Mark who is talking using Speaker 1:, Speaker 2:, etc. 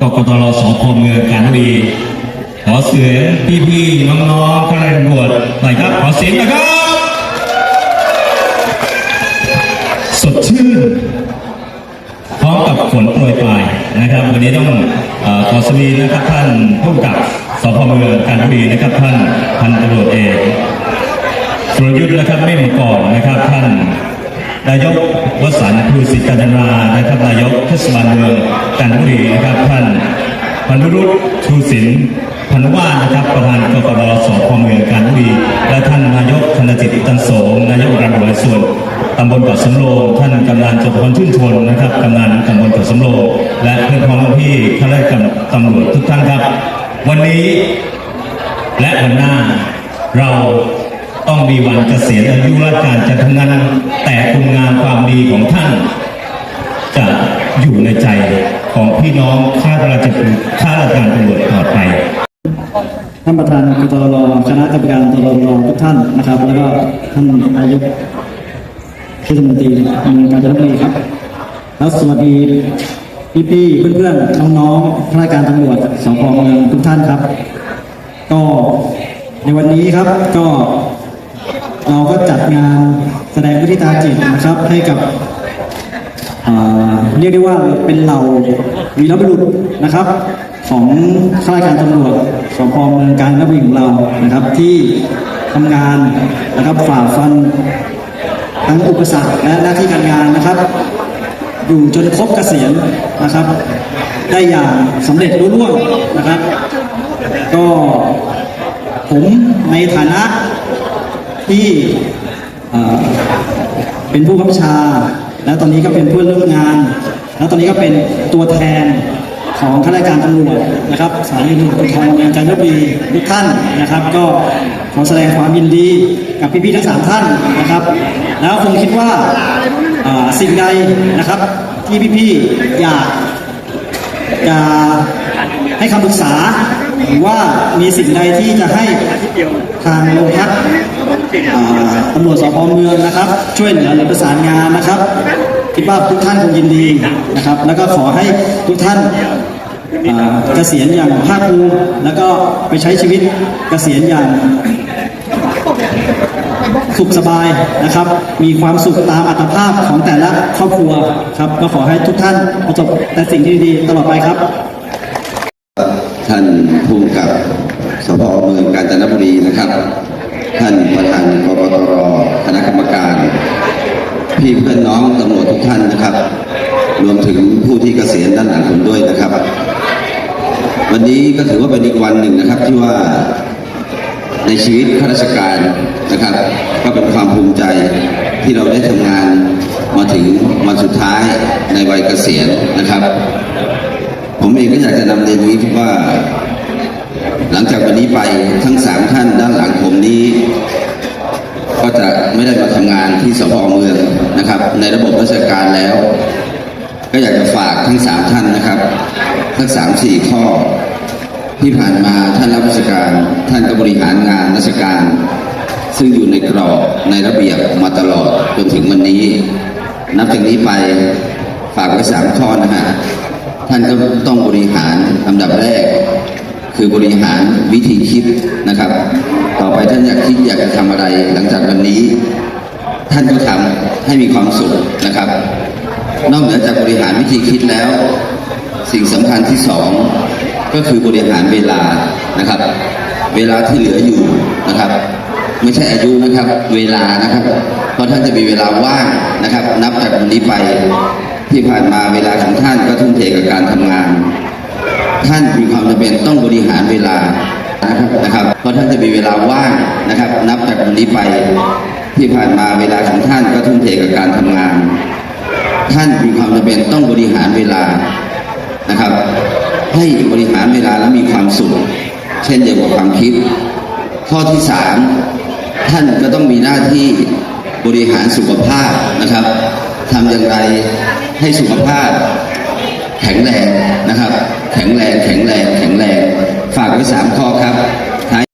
Speaker 1: กกตรสพเมืองกาญจนบุรีขอเสียงพี่ๆน้องๆข้าราชการตำรวจหน่อยครับขอเสียงนะครับ สดชื่นพร้อมกับฝนโปรยปลายนะครับ วันนี้ต้องเออขอสวีนะครับท่านผู้กำกับสพเมืองกาญจนบุรีนะครับท่านพันตำรวจเอกสุรยุทธ์นะครับไม่มีก่อนนะครับท่านนายกวสันต์ภูสิทธิ์กัญจนานะครับนายกเทศบาลเมือง จนบุรีนะครับท่านพันธุรุษชูศิลป์พันวานะครับประธานกกรสพเมืองกาญจนบุรีและท่านนายกธนจิตจันโสมนายกรัฐบริส่วนตำบลเกาะสำโรงท่านกำนันจตุพรชื่นชนนะครับกำนันตำบลเกาะสำโรงและเพื่อนพ้องพี่ข้าราชการตำรวจทุกท่านครับ วันนี้และวันหน้าเราต้องมีวันเกษียณอายุราชการจะทำงานแต่คุณงามความดีของท่าน จะอยู่ในใจของพี่น้องข้าราชการข้าราชการตำรวจต่อไป
Speaker 2: ท่านประธานกตรคณะกรรมการตรรทุกท่านนะครับ แล้วก็ท่านนายกเทศมนตรีเมืองกาญจนบุรีครับแล้วสวัสดีพี่ๆเพื่อนๆน้องๆข้าราชการตำรวจสพเมืองทุกท่านครับ ก็ในวันนี้ครับก็เราก็จัดงานแสดงวิธีตาจิตนะครับให้กับ เรียกได้ว่าเป็นเหล่าวีรบุรุษนะครับ ของข้าราชการตำรวจสพเมืองกาญจนบุรีของเรานะครับ ที่ทำงานนะครับฝ่าฟันทั้งอุปสรรคและหน้าที่การงานนะครับ อยู่จนครบเกษียณนะครับ ได้อย่างสำเร็จรุ่ร่วงนะครับ ก็ผมในฐานะที่เป็นผู้กำกับชา แล้วตอนนี้ก็เป็นเพื่อนร่วมงาน แล้วตอนนี้ก็เป็นตัวแทนของข้าราชการตำรวจนะครับสานีตำรวจภูธรเมืองจันทบุรีทุกท่านนะครับ ก็ขอแสดงความยินดีกับพี่ๆทั้งสามท่านนะครับ แล้วคงคิดว่าสิ่งใดนะครับที่พี่ๆอยากจะให้คำปรึกษาหรือว่ามีสิ่งใดที่จะให้ทางโรงพัก ตำรวจสพเมืองนะครับ ช่วยเหลือหรือประสานงานนะครับ คิดว่าทุกท่านคงยินดีนะครับ แล้วก็ขอให้ทุกท่านเกษียณอย่างภาคภูมิแล้วก็ไปใช้ชีวิตเกษียณอย่างสุขสบายนะครับ มีความสุขตามอัตภาพของแต่ละครอบครัวครับ ก็ขอให้ทุกท่านประสบแต่สิ่งที่ดีตลอดไปครับ
Speaker 3: ท่านผู้กำกับสพเมืองกาญจนบุรีนะครับ ท่านประธานกกตรคณะกรรมการ พี่เพื่อนน้องตำรวจทุกท่านนะครับ รวมถึงผู้ที่เกษียณด้านหลังผมด้วยนะครับ วันนี้ก็ถือว่าเป็นอีกวันหนึ่งนะครับที่ว่าในชีวิตข้าราชการนะครับ ก็เป็นความภูมิใจที่เราได้ทำงานมาถึงวันสุดท้ายในวัยเกษียณนะครับ ผมเองก็อยากจะนำเรียนนี้ที่ว่า หลังจากวันนี้ไปทั้งสามท่านด้านหลังผมนี้ ก็จะไม่ได้มาทำงานที่สพเมืองนะครับ ในระบบราชการแล้ว ก็อยากจะฝากทั้งสามท่านนะครับ ทั้งสามสี่ข้อ ที่ผ่านมาท่านรับราชการ ท่านก็บริหารงานราชการ ซึ่งอยู่ในกรอบในระเบียบมาตลอดจนถึงวันนี้ นับจากนี้ไปฝากไว้สามข้อนะฮะท่านก็ต้องบริหารลำดับแรก คือบริหารวิธีคิดนะครับ ต่อไปท่านอยากคิดอยากจะทำอะไร หลังจากวันนี้ ท่านก็ทำให้มีความสุขนะครับ นอกเหนือจากบริหารวิธีคิดแล้ว สิ่งสำคัญที่สองก็คือบริหารเวลานะครับ เวลาที่เหลืออยู่นะครับ ไม่ใช่อายุนะครับ เวลานะครับ เพราะท่านจะมีเวลาว่างนะครับ นับจากวันนี้ไปที่ผ่านมาเวลาของท่านก็ทุ่มเทกับการทำงาน ท่านมีความจำเป็นต้องบริหารเวลานะครับนะครับเพราะท่านจะมีเวลาว่างนะครับ นับจากวันนี้ไปที่ผ่านมาเวลาของท่านก็ทุ่มเทกับการทำงาน ท่านมีความจำเป็นต้องบริหารเวลานะครับ ให้บริหารเวลาและมีความสุขเช่นเดียวกับความคิด ข้อที่สามท่านก็ต้องมีหน้าที่บริหารสุขภาพนะครับทำอย่างไรให้สุขภาพ แข็งแรงนะครับ แข็งแรงแข็งแรงแข็งแรง ฝากไว้สามข้อครับ